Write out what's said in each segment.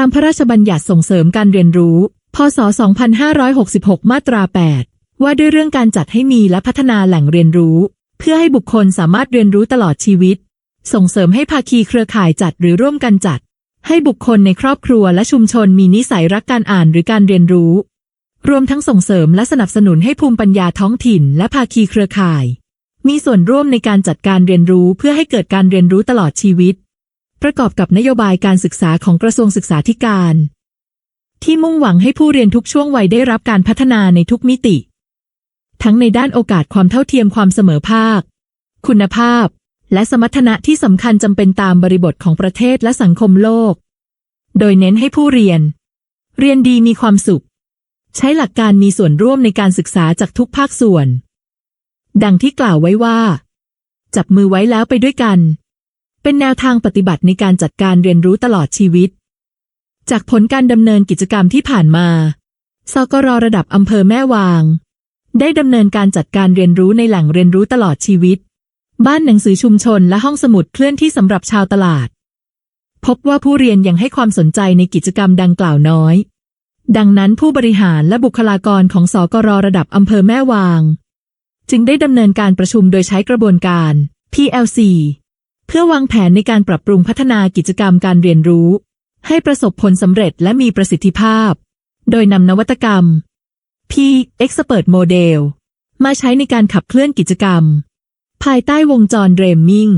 ามพระราชบัญญัติส่งเสริมการเรียนรู้ พศ 2566 มาตรา 8 ว่าด้วยเรื่องการจัดให้มีและพัฒนาแหล่งเรียนรู้ เพื่อให้บุคคลสามารถเรียนรู้ตลอดชีวิต ส่งเสริมให้ภาคีเครือข่ายจัดหรือร่วมกันจัด ให้บุคคลในครอบครัวและชุมชนมีนิสัยรักการอ่านหรือการเรียนรู้ รวมทั้งส่งเสริมและสนับสนุนให้ภูมิปัญญาท้องถิ่น และภาคีเครือข่าย มีส่วนร่วมในการจัดการเรียนรู้เพื่อให้เกิดการเรียนรู้ตลอดชีวิต ประกอบกับนโยบายการศึกษาของกระทรวงศึกษาธิการ ที่มุ่งหวังให้ผู้เรียนทุกช่วงวัยได้รับการพัฒนาในทุกมิติ ทั้งในด้านโอกาสความเท่าเทียมความเสมอภาค คุณภาพ และสมรรถนะที่สำคัญจำเป็นตามบริบทของประเทศและสังคมโลก โดยเน้นให้ผู้เรียน เรียนดีมีความสุข ใช้หลักการมีส่วนร่วมในการศึกษาจากทุกภาคส่วน ดังที่กล่าวไว้ว่า จับมือไว้แล้วไปด้วยกัน เป็นแนวทางปฏิบัติในการจัดการเรียนรู้ตลอดชีวิต จากผลการดำเนินกิจกรรมที่ผ่านมาสกรระดับอำเภอแม่วาง ได้ดำเนินการจัดการเรียนรู้ในแหล่งเรียนรู้ตลอดชีวิต บ้านหนังสือชุมชนและห้องสมุดเคลื่อนที่สำหรับชาวตลาด พบว่าผู้เรียนยังให้ความสนใจในกิจกรรมดังกล่าวน้อย ดังนั้นผู้บริหารและบุคลากรของสกรระดับอำเภอแม่วาง จึงได้ดำเนินการประชุมโดยใช้กระบวนการ PLC เพื่อวางแผนในการปรับปรุงพัฒนากิจกรรมการเรียนรู้ ให้ประสบผลสำเร็จและมีประสิทธิภาพ โดยนำนวัตกรรม P Expert Model มาใช้ในการขับเคลื่อนกิจกรรม ภายใต้วงจรเรมมิง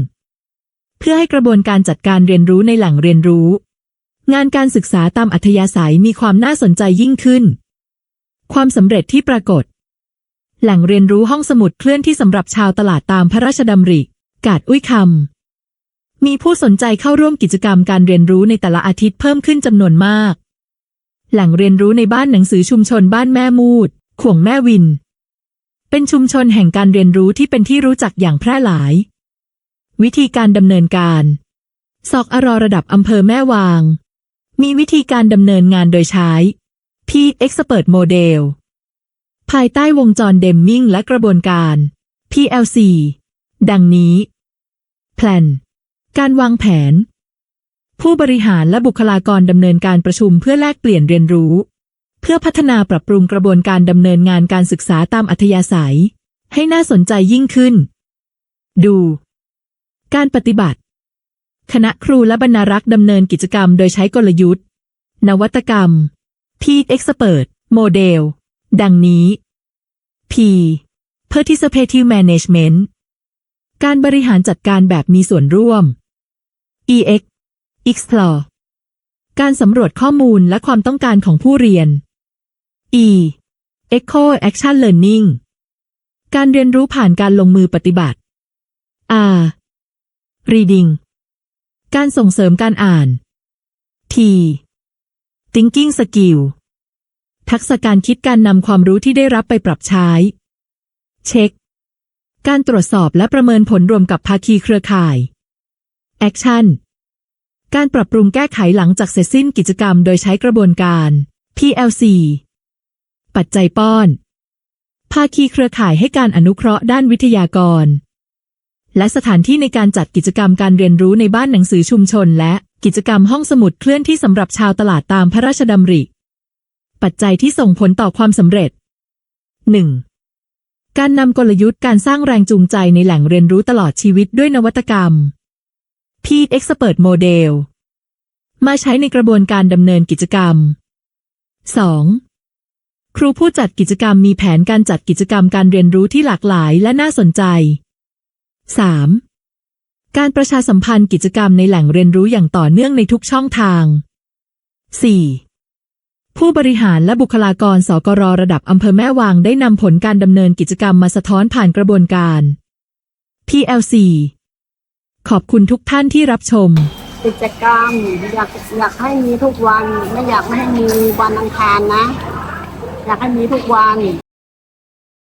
เพื่อให้กระบวนการจัดการเรียนรู้ในแหล่งเรียนรู้ งานการศึกษาตามอัธยาศัยมีความน่าสนใจยิ่งขึ้น ความสำเร็จที่ปรากฏ แหล่งเรียนรู้ห้องสมุดเคลื่อนที่สำหรับชาวตลาดตามพระราชดำริ กาดอุ้ยคำ มีผู้สนใจเข้าร่วมกิจกรรมการเรียนรู้ในแต่ละอาทิตย์เพิ่มขึ้นจำนวนมาก แหล่งเรียนรู้ในบ้านหนังสือชุมชนบ้านแม่มูด ข่วงแม่วิน เป็นชุมชนแห่งการเรียนรู้ที่เป็นที่รู้จักอย่างแพร่หลาย วิธีการดำเนินการ สอกอรอระดับอำเภอแม่วาง มีวิธีการดำเนินงานโดยใช้ P Expert Model ภายใต้วงจรเดมมิงและกระบวนการ PLC ดังนี้ Plan การวางแผน ผู้บริหารและบุคลากรดำเนินการประชุมเพื่อแลกเปลี่ยนเรียนรู้ เพื่อพัฒนาปรับปรุงกระบวนการดำเนินงานการศึกษาตามอัธยาศัย ให้น่าสนใจยิ่งขึ้น ดู การปฏิบัติ คณะครูและบรรณารักษ์ดำเนินกิจกรรมโดยใช้กลยุทธ์ นวัตกรรม P Expert Model ดังนี้ P Participative Management การบริหารจัดการแบบมีส่วนร่วม EX Explore การสำรวจข้อมูลและความต้องการของผู้เรียน E Echo Action Learning การเรียนรู้ผ่านการลงมือปฏิบัติ R Reading การส่งเสริมการอ่าน T Thinking Skill ทักษะการคิดการนำความรู้ที่ได้รับไปปรับใช้ เช็ค การตรวจสอบและประเมินผลรวมกับภาคีเครือข่าย Action การปรับปรุงแก้ไขหลังจากเสร็จสิ้นกิจกรรมโดยใช้กระบวนการ PLC ปัจจัยป้อน ภาคีเครือข่ายให้การอนุเคราะห์ด้านวิทยากร และสถานที่ในการจัดกิจกรรมการเรียนรู้ในบ้านหนังสือชุมชน และกิจกรรมห้องสมุดเคลื่อนที่สำหรับชาวตลาดตามพระราชดำริ ปัจจัยที่ส่งผลต่อความสำเร็จ 1. การนำกลยุทธ์การสร้างแรงจูงใจในแหล่งเรียนรู้ตลอดชีวิตด้วยนวัตกรรม P Expert Model มาใช้ในกระบวนการดำเนินกิจกรรม 2. ครูผู้จัดกิจกรรมมีแผนการจัดกิจกรรมการเรียนรู้ที่หลากหลายและน่าสนใจ 3. การประชาสัมพันธ์กิจกรรมในแหล่งเรียนรู้อย่างต่อเนื่องในทุกช่องทาง 4. ผู้บริหารและบุคลากรสกรระดับอำเภอแม่วางได้นำผลการดำเนินกิจกรรมมาสะท้อนผ่านกระบวนการ PLC ขอบคุณทุกท่านที่รับชม กิจกรรมอยากอยากให้มีทุกวัน ไม่อยากไม่ให้มีวันอังคารนะ อยากให้มีทุกวัน